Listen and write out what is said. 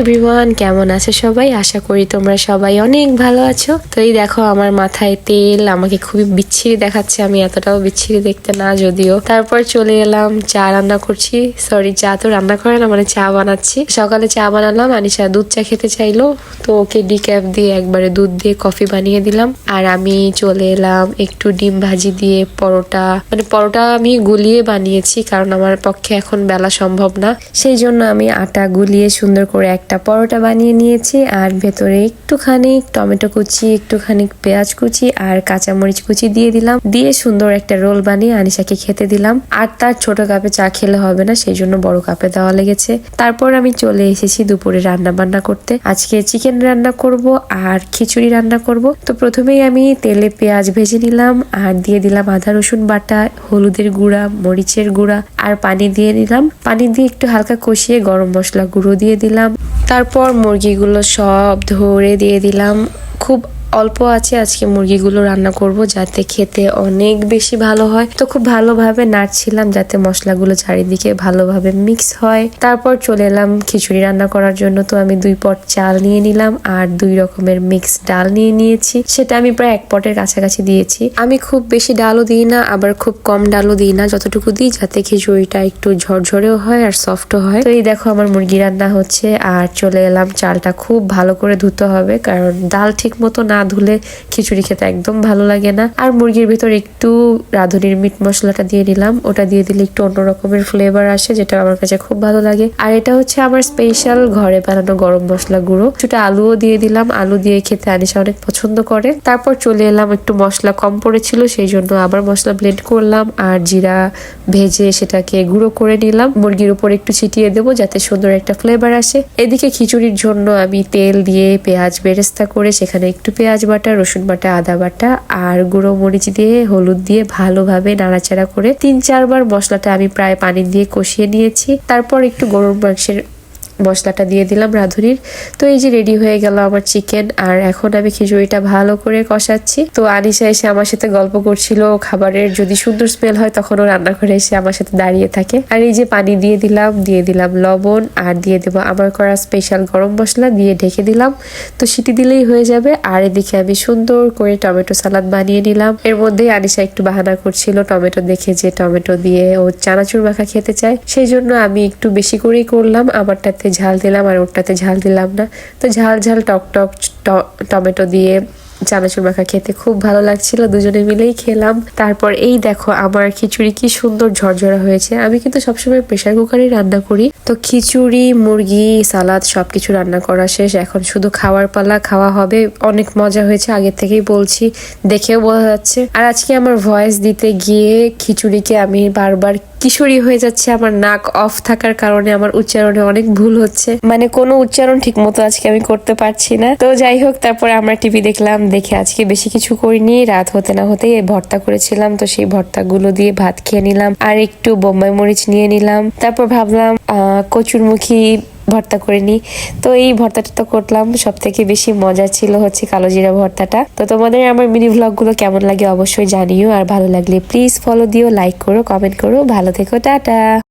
Everyone কেমন আছো সবাই? আশা করি তোমরা সবাই অনেক ভালো আছো। তো এই দেখো, আমার মাথায় তেল, আমাকে খুবই বিচ্ছিরি দেখাচ্ছে। আমি এতটাও বিচ্ছিরি দেখতে না, যদিও। তারপর চলে এলাম, চা রান্না করছি। সরি চা তো রান্না করে না মানে চা বানাচ্ছি। সকালে চা বানালাম, আনিশা দুধ চা খেতে চাইলো। তো ওকে ডিক্যাপ দিয়ে একবারে দুধ দিয়ে কফি বানিয়ে দিলাম। আর আমি চলে এলাম, একটু ডিম ভাজি দিয়ে পরোটা। মানে পরোটা আমি গুলিয়ে বানিয়েছি, কারণ আমার পক্ষে এখন বেলা সম্ভব না। সেই জন্য আমি আটা গুলিয়ে সুন্দর করে একটা পরোটা বানিয়ে নিয়েছি, আর ভেতরে একটুখানি টমেটো কুচি, একটুখানি পেঁয়াজ কুচি আর কাঁচামরিচ কুচি দিয়ে দিলাম। দিয়ে সুন্দর একটা রোল বানিয়ে আনিশাকে খেতে দিলাম। আর তার ছোট কাপে চা খেলে হবে না, সেই জন্য বড় কাপে দেওয়া লেগেছে। তারপর আমি চলে এসেছি দুপুরে রান্না বান্না করতে। আজকে চিকেন রান্না করব আর খিচুড়ি রান্না করব। তো প্রথমেই আমি তেলে পেঁয়াজ ভেজে নিলাম, আর দিয়ে দিলাম আদা রসুন বাটা, হলুদের গুঁড়া, মরিচের গুঁড়া আর পানি দিয়ে দিলাম। পানি দিয়ে একটু হালকা কষিয়ে গরম মশলা গুঁড়ো দিয়ে দিলাম। তারপর মুরগিগুলো সব ধরে দিয়ে দিলাম। খুব অল্প আছে, আজকে মুরগিগুলো রান্না করব যাতে খেতে অনেক বেশি ভালো হয়। তো খুব ভালোভাবে নাড়ছিলাম যাতে মশলাগুলো চারিদিকে ভালোভাবে মিক্স হয়। তারপর চলে এলাম খিচুড়ি রান্না করার জন্য। তো আমি দুই পট চাল নিয়ে নিলাম আর দুই রকমের মিক্স ডাল নিয়ে নিয়েছি। সেটা আমি প্রায় এক পটের কাছাকাছি দিয়েছি। আমি খুব বেশি ডালও দিই না, আবার খুব কম ডালও দিই না, যতটুকু দিই যাতে খিচুড়িটা একটু ঝরঝরেও হয় আর সফটও হয়। তো এই দেখো আমার মুরগি রান্না হচ্ছে আর চলে এলাম চালটা খুব ভালো করে ধুতে হবে, কারণ ডাল ঠিক মতো না ধুলে খিচুড়ি খেতে একদম ভালো লাগে না। আর মুরগির ভিতর একটু রাঁধুনির মিট মশলাটা দিয়ে নিলাম। ওটা দিয়ে দিলে একটু অন্য রকমের ফ্লেভার আসে, যেটা আমার কাছে খুব ভালো লাগে। আর এটা হচ্ছে আমার স্পেশাল ঘরে বানানো গরম মশলা গুঁড়ো। কিছুটা আলুও দিয়ে দিলাম। আলু দিয়ে খেতে আনিসা অনেক পছন্দ করে। তারপর চলে এলাম, একটু মশলা কম পড়েছিল, সেই জন্য আবার মশলা ব্লেন্ড করলাম। আর জিরা ভেজে সেটাকে গুঁড়ো করে নিলাম। মুরগির উপর একটু ছিটিয়ে দেবো, যাতে সুন্দর একটা ফ্লেভার আসে। এদিকে খিচুড়ির জন্য আমি তেল দিয়ে পেঁয়াজ বেরেস্তা করে সেখানে একটু পেঁয়াজ বাটা, রসুন বাটা, আদা বাটা আর গুঁড়ো মরিচ দিয়ে হলুদ দিয়ে ভালোভাবে নাড়াচাড়া করে তিন চারবার মশলাটা আমি প্রায় পানি দিয়ে কষিয়ে নিয়েছি। তারপর একটু গরুর মাংসের মশলাটা দিয়ে দিলাম রাঁধুনির। তো এই যে রেডি হয়ে গেল আমার চিকেন আর এখন আমি খিচুড়িটা ভালো করে কষাচ্ছি। তো আনিশা এসে আমার সাথে গল্প করছিল খাবারের যদি সুন্দর স্মেল হয় তখন ও রান্নাঘরে এসে আমার সাথে দাঁড়িয়ে থাকে। আর এই যে পানি দিয়ে দিলাম দিয়ে দিলাম লবণ, আর দিয়ে দেবো আমার করা স্পেশাল গরম মশলা দিয়ে ঢেকে দিলাম। তো সিটি দিলেই হয়ে যাবে। আর এদিকে আমি সুন্দর করে টমেটো সালাদ বানিয়ে নিলাম। এর মধ্যেই আনিশা একটু বাহানা করছিল টমেটো দেখে যে টমেটো দিয়ে ও চানাচুর মাখা খেতে চায়। সেই জন্য আমি একটু বেশি করেই করলাম। আমারটাতে ঝাল দিলাম আর ওরটাতে ঝাল দিলাম না। তো ঝাল ঝাল টক টক টমেটো দিয়ে চানাচুর মাখা খেতে খুব ভালো লাগছিল, দুজনে মিলেই খেলাম। তারপর এই দেখো আমার খিচুড়ি কি সুন্দর ঝরঝরা হয়েছে। আমি কিন্তু সবসময় প্রেশার কুকারে রান্না করি। তো খিচুড়ি, মুরগি, সালাদ সবকিছু রান্না করা শেষ। এখন শুধু খাওয়ার পালা, খাওয়া হবে। অনেক মজা হয়েছে, আগে থেকেই বলছি, দেখেও বোঝা যাচ্ছে। আর আজকে আমার ভয়েস দিতে গিয়ে খিচুড়িকে আমি বারবার কিশোরী হয়ে যাচ্ছে, আমার নাক অফ থাকার কারণে আমার উচ্চারণে অনেক ভুল হচ্ছে। মানে কোনো উচ্চারণ ঠিক মতো আজকে আমি করতে পারছি না। তো যাই হোক, তারপরে আমরা টিভি দেখলাম, দেখে আজকে বেশি কিছু করিনি। রাত হতে না হতেই ভর্তা করেছিলাম, তো সেই ভর্তাগুলো দিয়ে ভাত খেয়ে নিলাম, আর একটু বোম্বাই মরিচ নিয়ে নিলাম। তারপর ভাবলাম কচুরমুখী ভর্তা করে নিই। তো এই ভর্তাটা তো করলাম সব থেকে বেশি মজা ছিল হচ্ছে কালো জিরা ভর্তাটা। তো তোমাদের আমার মিনি ভ্লগগুলো কেমন লাগে অবশ্যই জানিও, আর ভালো লাগলে প্লিজ ফলো দিও লাইক করো কমেন্ট করো। ভালো থেকো, টাটা!